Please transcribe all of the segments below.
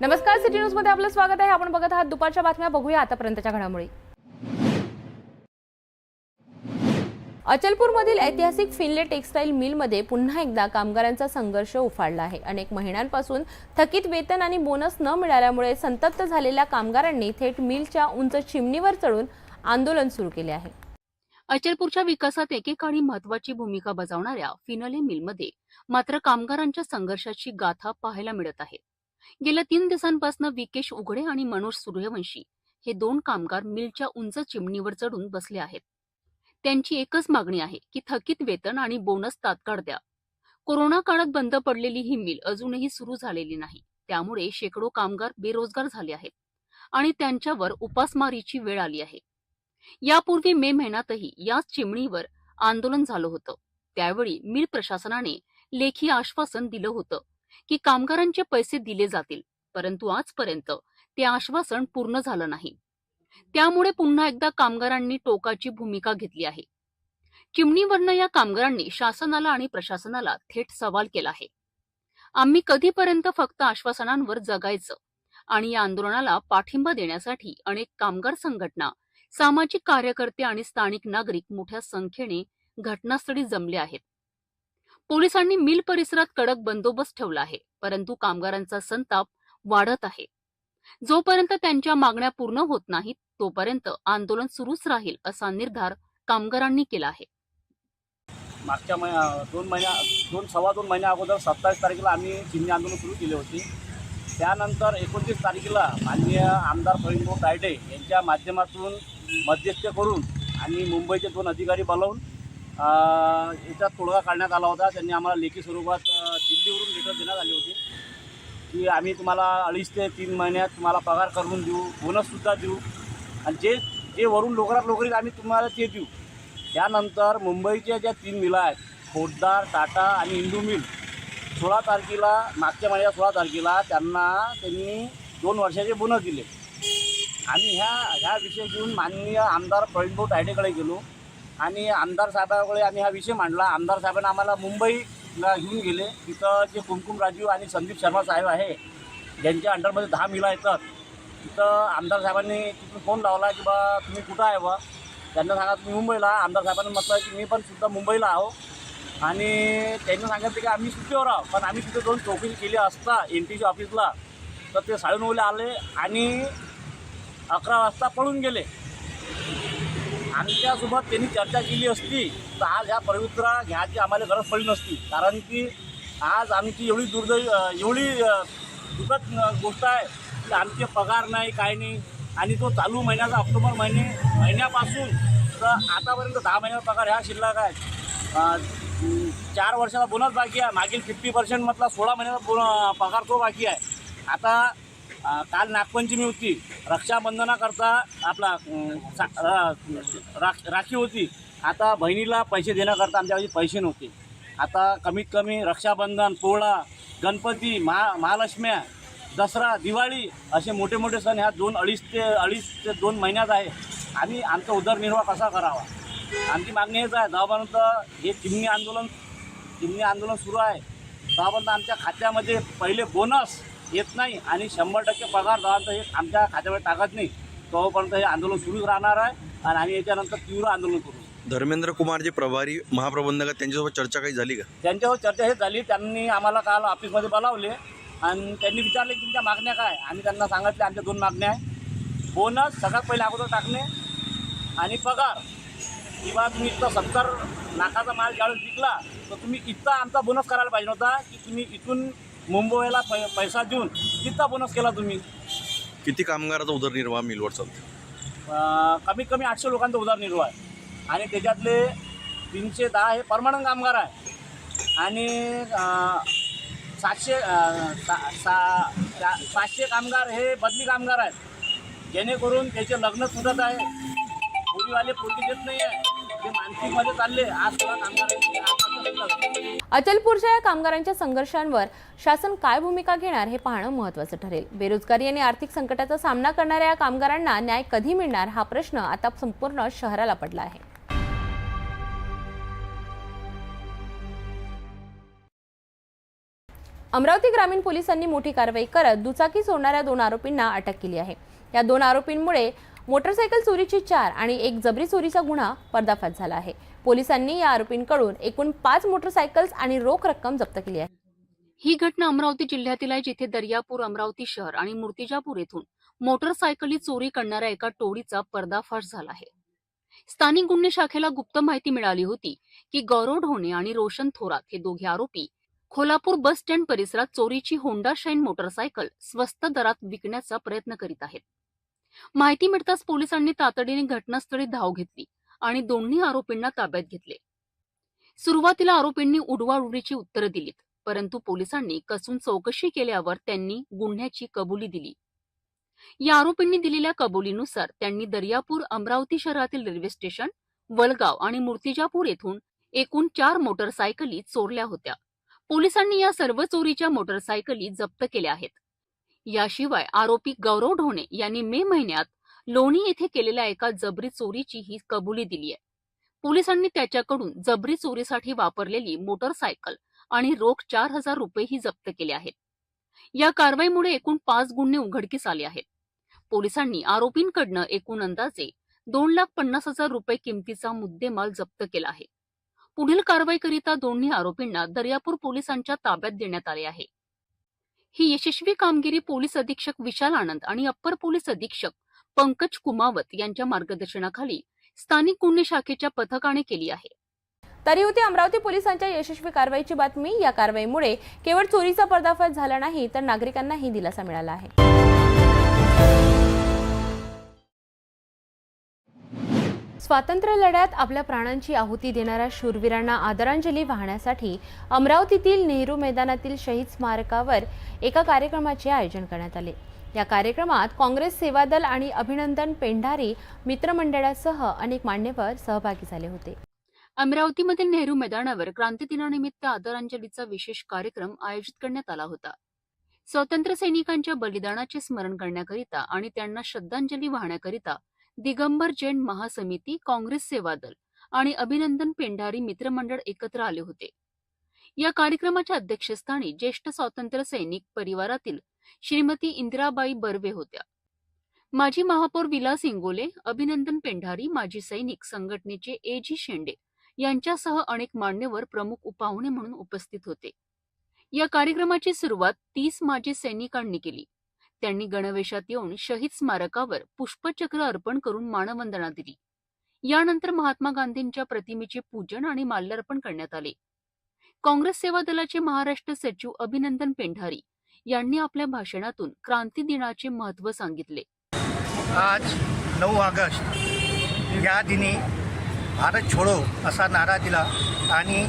नमस्कार सिटी न्यूजमध्ये आपलं स्वागत आहे. आपण बघत आहात दुपारच्या बातम्या. बघूया आतापर्यंतच्या घडामोडी. अचलपूरमधील ऐतिहासिक फिनले टेक्सटाईल मिलमध्ये पुन्हा एकदा कामगारांचा संघर्ष उफाळला आहे. अनेक महिन्यांपासून थकीत वेतन आणि बोनस न मिळाल्यामुळे संतप्त झालेल्या कामगारांनी थेट मिलच्या उंच चिमणीवर चढून आंदोलन सुरू केले आहे. अचलपूरच्या विकासात एकेकाळी महत्वाची भूमिका बजावणाऱ्या फिनले मिलमध्ये मात्र कामगारांच्या संघर्षाची गाथा पाहायला मिळत आहे. गेल्या तीन दिवसांपासून विकेश उघडे आणि मनोज सूर्यवंशी हे दोन कामगार मिलच्या उंच चिमणीवर चढून बसले आहेत. त्यांची एकच मागणी आहे की थकीत वेतन आणि बोनस तात्काळ द्या. कोरोना काळात बंद पडलेली ही मिल अजूनही सुरू झालेली नाही. त्यामुळे शेकडो कामगार बेरोजगार झाले आहेत आणि त्यांच्यावर उपासमारीची वेळ आली आहे. यापूर्वी मे महिन्यातही याच चिमणीवर आंदोलन झालं होतं. त्यावेळी मिल प्रशासनाने लेखी आश्वासन दिलं होतं की कामगारांचे पैसे दिले जातील परंतु आजपर्यंत ते आश्वासन पूर्ण झालं नाही. त्यामुळे पुन्हा एकदा कामगारांनी टोकाची भूमिका घेतली आहे. चिमणीवरनं या कामगारांनी शासनाला आणि प्रशासनाला थेट सवाल केला आहे. आम्ही कधीपर्यंत फक्त आश्वासनांवर जगायचं आणि या आंदोलनाला पाठिंबा देण्यासाठी अनेक कामगार संघटना सामाजिक कार्यकर्ते आणि स्थानिक नागरिक मोठ्या संख्येने घटनास्थळी जमले आहेत. पोलिसांनी मिल परिसरात कडक बंदोबस्त ठेवला आहे परंतु कामगारांचा संताप वाढत आहे. जोपर्यंत त्यांच्या मागण्या पूर्ण होत नाहीत तोपर्यंत आंदोलन सुरूच राहील असा निर्धार कामगारांनी केला आहे. मागच्या महिन्या दोन महिन्या दोन सव्वा दोन महिन्या अगोदर सत्तावीस तारखेला आम्ही चिन्ह आंदोलन सुरू केले होते. त्यानंतर एकोणतीस तारखेला माननीय आमदार प्रवीणभाऊ गायडे यांच्या माध्यमातून मध्यस्थ करून आणि मुंबईचे दोन अधिकारी बोलावून अ, याच्यात तोडगा काढण्यात आला होता. त्यांनी आम्हाला लेखी स्वरूपात दिल्लीवरून लेटर देण्यात आले होते. की आम्ही तुम्हाला अडीच ते तीन महिन्यात तुम्हाला पगार करून देऊ बोनससुद्धा देऊ. आणि जे जे वरून लवकरात लोकरीत आम्ही तुम्हाला ते देऊ. त्यानंतर मुंबईच्या ज्या तीन मिला आहेत खोटदार टाटा आणि इंदू मिल सोळा तारखेला मागच्या महिन्यात सोळा तारखेला त्यांना त्यांनी दोन वर्षाचे बोनस दिले. आम्ही ह्या ह्या विषय घेऊन माननीय आमदार प्रवीणभाऊ तायडेकडे गेलो. आणि आमदार साहेबाकडे आम्ही हा विषय मांडला. आमदार साहेबांना आम्हाला मुंबईला घेऊन गेले. तिथं जे कुमकुम राजीव आणि संदीप शर्मा साहेब आहे ज्यांच्या अंडरमध्ये दहा मिला येतात. तिथं आमदार साहेबांनी तिथून फोन लावला की बा तुम्ही कुठं आहे बा? त्यांना सांगा तुम्ही मुंबईला आमदार साहेबांनी म्हटलं की मी पण सुद्धा मुंबईला आहो. आणि त्यांनी सांगितलं की आम्ही सुट्टीवर आहो पण आम्ही तिथे दोन चौकशी केली असता एन टीच्या ऑफिसला तर ते साडेनऊला आले आणि अकरा वाजता पळून गेले. आमच्यासोबत त्यांनी चर्चा केली असती तर आज ह्या पवित्रा घ्यायची आम्हाला गरज पडली नसती. कारण की आज आमची एवढी दुर्दैव एवढी दुखद गोष्ट आहे की आमचे पगार नाही काय नाही. आणि तो चालू महिन्याचा ऑक्टोबर महिने महिन्यापासून तर आतापर्यंत दहा महिन्याचा पगार ह्या शिल्लक आहे. चार वर्षाचा बोनस बाकी आहे. मागील फिफ्टी पर्सेंट म्हटला सोळा महिन्याचा बोन पगार तो बाकी आहे. आता काल नागपंचमी होती. रक्षाबंधनाकरता आपला सा- रा- राख- राखी होती. आता बहिणीला पैसे देण्याकरता आमच्याकडे पैसे नव्हते. आता कमीत कमी रक्षाबंधन पोळा गणपती महा महालक्ष्म्या दसरा दिवाळी असे मोठे मोठे सण ह्या दोन अडीच ते अडीच ते दोन महिन्यात आहे. आम्ही आमचा उदरनिर्वाह कसा करावा? आमची मागणी हेच आहे. दहापर्यंत हे चिमणी आंदोलन चिमणी आंदोलन सुरू आहे. दहापर्यंत आमच्या खात्यामध्ये पहिले बोनस येत नाही आणि शंभर टक्के पगार जेव्हापर्यंत हे आमच्या खात्यामध्ये टाकत नाही. तोपर्यंत हे आंदोलन सुरूच राहणार आहे आणि आम्ही याच्यानंतर तीव्र आंदोलन करू. धर्मेंद्र कुमार जे प्रभारी महाप्रबंधक आहेत त्यांच्यासोबत चर्चा काही झाली का? त्यांच्यावर चर्चा हेच झाली. त्यांनी आम्हाला काल ऑफिसमध्ये बोलावले आणि त्यांनी विचारले की तुमच्या मागण्या काय? आम्ही त्यांना सांगितले आमच्या दोन मागण्या आहे. बोनस सगळ्यात पहिले अगोदर टाकणे आणि पगार. किंवा तुम्ही इथं सत्तर लाखाचा माल ज्यावेळेस विकला तर तुम्ही इथं आमचा बोनस करायला पाहिजे होता की तुम्ही इथून मुंबईला पै पैसा देऊन तिथं बोनस केला तुम्ही? किती कामगाराचा उदरनिर्वाह मिलवर चालतो कमीत कमी आठशे लोकांचा उदरनिर्वाह आहे. आणि त्याच्यातले तीनशे दहा हे परमनंट कामगार आहे. आणि अं, सातशे अं, सा सा सा- सातशे कामगार हे बदली कामगार आहेत. जेणेकरून त्याचे लग्न सुटत आहे. पोरीवाले पोरगी देत नाही आहे अचलपूरच्या या कामगारांच्या संघर्षांवर शासन काय भूमिका घेणार हे पाहणं महत्वाचं ठरेल. बेरोजगारी आणि आर्थिक संकटाचा सामना करणाऱ्या या कामगारांना न्याय कधी मिळणार हा प्रश्न आता संपूर्ण शहराला पडला आहे. अमरावती ग्रामीण पोलिसांनी मोठी कारवाई करत दुचाकी सोडणाऱ्या दोन आरोपींना अटक केली आहे. या दोन आरोपींमुळे मोटरसायकल चोरीची चार आणि एक जबरी चोरीचा गुन्हा पर्दाफाश झाला आहे. पोलिसांनी या आरोपींकडून एकूण पाच मोटरसायकल्स आणि रोख रक्कम जप्त केली आहे. ही घटना अमरावती जिल्ह्यातील आहे जिथे दर्यापूर अमरावती शहर आणि मूर्तिजापूर येथून मोटरसायकली चोरी करणाऱ्या एका टोळीचा पर्दाफाश झाला आहे. स्थानिक गुन्हे शाखेला गुप्त माहिती मिळाली होती की गौरव ढोणे आणि रोशन थोरात हे दोघे आरोपी खोलापूर बस स्टँड परिसरात चोरीची होंडा शाईन मोटरसायकल स्वस्त दरात विकण्याचा प्रयत्न करीत आहेत. माहिती मिळताच पोलिसांनी तातडीने घटनास्थळी धाव घेतली आणि दोन्ही आरोपींना ताब्यात घेतले. सुरुवातीला आरोपींनी उडवाउडीची उत्तरं दिलीत परंतु पोलिसांनी कसून चौकशी केल्यावर त्यांनी गुन्ह्याची कबुली दिली. या आरोपींनी दिलेल्या कबुलीनुसार त्यांनी दर्यापूर अमरावती शहरातील रेल्वे स्टेशन वलगाव आणि मूर्तिजापूर येथून एकूण चार मोटरसायकली चोरल्या होत्या. पोलिसांनी या सर्व चोरीच्या मोटरसायकली जप्त केल्या आहेत. याशिवाय आरोपी गौरव ढोणे यांनी मे महिन्यात लोणी येथे केलेल्या एका जबरी चोरीची ही कबुली दिली आहे. पोलिसांनी त्याच्याकडून जबरी चोरीसाठी वापरलेली मोटरसायकल आणि रोख चार हजार रुपयेही जप्त केले आहेत. या कारवाईमुळे एकूण पाच गुन्हे उघडकीस आले आहेत. पोलिसांनी आरोपींकडनं एकूण अंदाजे दोन लाख पन्नास हजार रुपये किमतीचा मुद्देमाल जप्त केला आहे. पुढील कारवाईकरिता दोन्ही आरोपींना दर्यापूर पोलिसांच्या ताब्यात देण्यात आले आहे. ही यशस्वी कामगिरी पोलीस अधीक्षक विशाल आनंद आणि अप्पर पोलीस अधीक्षक पंकज कुमावत यांच्या मार्गदर्शनाखाली स्थानिक गुन्हे शाखेच्या पथकाने केली आहे. तरी होती अमरावती पोलिसांच्या यशस्वी कारवाईची बातमी. या कारवाईमुळे केवळ चोरीचा पर्दाफाश झाला नाही तर नागरिकांनाही दिलासा मिळाला आहे. स्वातंत्र्य लढ्यात आपल्या प्राणांची आहुती देणाऱ्या शूरवीरांना आदरांजली वाहण्यासाठी अमरावतीतील नेहरू मैदानातील शहीद स्मारकावर एका कार्यक्रमाचे आयोजन करण्यात आले. या कार्यक्रमात काँग्रेस सेवादल आणि अभिनंदन पेंढारी मित्रमंडळासह अनेक मान्यवर सहभागी झाले होते. अमरावतीमधील नेहरू मैदानावर क्रांती दिनानिमित्त आदरांजलीचा विशेष कार्यक्रम आयोजित करण्यात आला होता. स्वातंत्र्य सैनिकांच्या बलिदानाचे स्मरण करण्याकरिता आणि त्यांना श्रद्धांजली वाहण्याकरिता दिगंबर जैन महासमिती काँग्रेस सेवा दल आणि अभिनंदन पेंढारी मित्रमंडळ एकत्र आले होते. या कार्यक्रमाच्या अध्यक्षस्थानी ज्येष्ठ स्वातंत्र्य सैनिक परिवारातील श्रीमती इंदिराबाई बर्वे होत्या. माजी महापौर विलास इंगोले अभिनंदन पेंढारी माजी सैनिक संघटनेचे ए जी शेंडे यांच्यासह अनेक मान्यवर प्रमुख उपाहुणे म्हणून उपस्थित होते. या कार्यक्रमाची सुरुवात तीस माजी सैनिकांनी केली. त्यांनी गणवेशात येऊन शहीद स्मारकावर पुष्पचक्र अर्पण करून मानवंदना दिली. यानंतर महात्मा गांधींच्या प्रतिमेचे पूजन आणि माल्यार्पण करण्यात आले. काँग्रेस सेवा दलाचे महाराष्ट्र सचिव अभिनंदन पेंढारी यांनी आपल्या भाषणातून क्रांती दिनाचे महत्त्व सांगितले. आज नऊ ऑगस्ट. या दिनी भारत छोडो असा नारा दिला आणि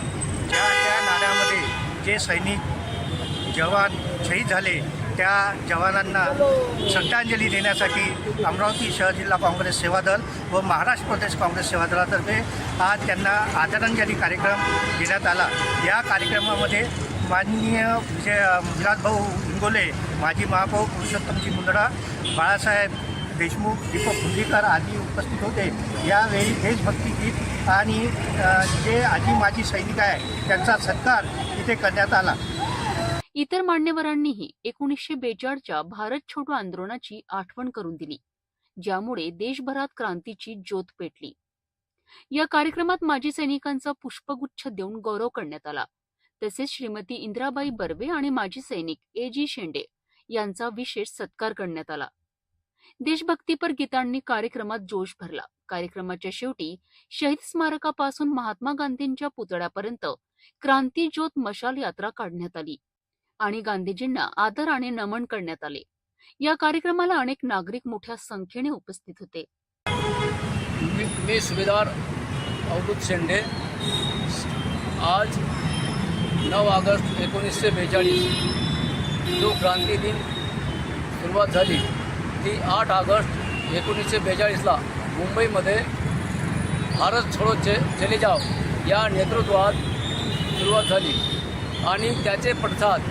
ज्या त्या नाऱ्यामध्ये जे सैनिक जवान शहीद झाले त्या जवानांना श्रद्धांजली देण्यासाठी अमरावती शहर जिल्हा काँग्रेस सेवा दल व महाराष्ट्र प्रदेश काँग्रेस सेवा दलातर्फे आज त्यांना आदरांजली कार्यक्रम देण्यात आला. या कार्यक्रमामध्ये माननीय विजय विलासभाऊ हिंगोले माजी महापौर पुरुषोत्तमजी मुंदडा बाळासाहेब देशमुख दीपक फुंदीकर आदी उपस्थित होते. यावेळी देशभक्ती गीत आणि जे आजी माजी सैनिक आहे त्यांचा सत्कार इथे करण्यात आला. इतर मान्यवरांनीही एकोणीसशे बेचाळच्या भारत छोटो आंदोलनाची आठवण करून दिली ज्यामुळे देशभरात क्रांतीची ज्योत पेटली. या कार्यक्रमात माजी सैनिकांचा पुष्पगुच्छ देऊन गौरव करण्यात आला. तसेच श्रीमती इंदिराबाई बर्वे आणि माजी सैनिक ए जी शेंडे यांचा विशेष सत्कार करण्यात आला. देशभक्तीपर गीतांनी कार्यक्रमात जोश भरला. कार्यक्रमाच्या शेवटी शहीद स्मारकापासून महात्मा गांधींच्या पुतळ्यापर्यंत क्रांती ज्योत मशाल यात्रा काढण्यात आली. आणि गांधीजींना आदर आणि नमन करण्यात आले. या कार्यक्रमाला अनेक नागरिक मोठ्या संख्येने उपस्थित होते. मी मी सुभेदार अवधूत शेंडे. आज नऊ ऑगस्ट एकोणीसशे बेचाळीस जो क्रांती दिन सुरुवात झाली ती आठ ऑगस्ट एकोणीसशे बेचाळीसला मुंबईमध्ये भारत छोडो चे चले जाव या नेतृत्वात सुरुवात झाली. आणि त्याचे पडसाद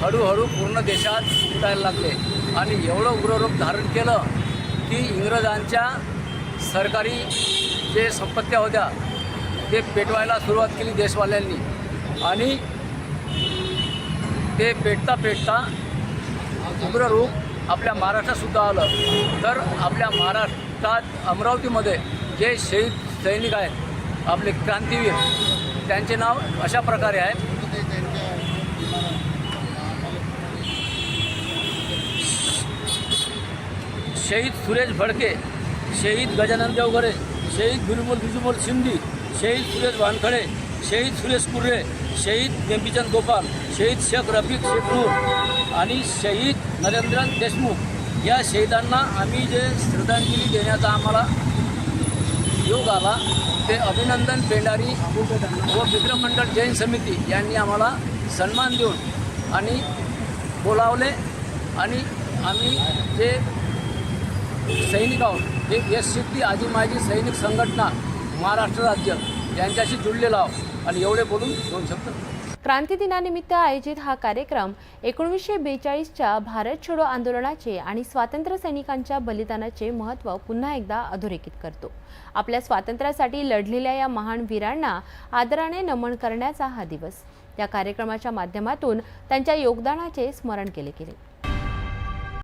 हळूहळू पूर्ण देशात उठायला लागले. आणि एवढं उग्ररूप धारण केलं की इंग्रजांच्या सरकारी जे संपत्त्या होत्या ते पेटवायला सुरुवात केली देशवाल्यांनी. आणि ते पेटता पेटता उग्र रूप आपल्या महाराष्ट्रातसुद्धा आलं. तर आपल्या महाराष्ट्रात अमरावतीमध्ये जे शहीद सैनिक आहेत आपले क्रांतीवीर त्यांचे नाव अशा प्रकारे आहे. शहीद सुरेश भडके शहीद गजानन देवघरे शहीद बिलुमल बिजुमल शिंदी शहीद सुरेश वानखडे शहीद सुरेश कुर्रे शहीद नेंबीचंद गोपाल शहीद शेख रफिक शेख नूर आणि शहीद नरेंद्र देशमुख. या शहीदांना आम्ही जे श्रद्धांजली देण्याचा आम्हाला योग आला ते अभिनंदन पेंडारी व विक्रममंडळ जैन समिती यांनी आम्हाला सन्मान देऊन आणि बोलावले आणि आम्ही जे सैनिक आहोत. एक एस सी आजी माजी सैनिक संघटना महाराष्ट्र राज्य यांच्याशी जुळलेलो आहोत. आणि एवढे बोलून दोन शब्द. क्रांती दिनानिमित्त आयोजित हा कार्यक्रम एकोणीसशे बेचाळीसच्या भारत छोडो आंदोलनाचे आणि स्वातंत्र्य सैनिकांच्या बलिदानाचे महत्त्व पुन्हा एकदा अधोरेखित करतो. आपल्या स्वातंत्र्यासाठी लढलेल्या या महान वीरांना आदराने नमन करण्याचा हा दिवस. या कार्यक्रमाच्या माध्यमातून त्यांच्या योगदानाचे स्मरण केले गेले.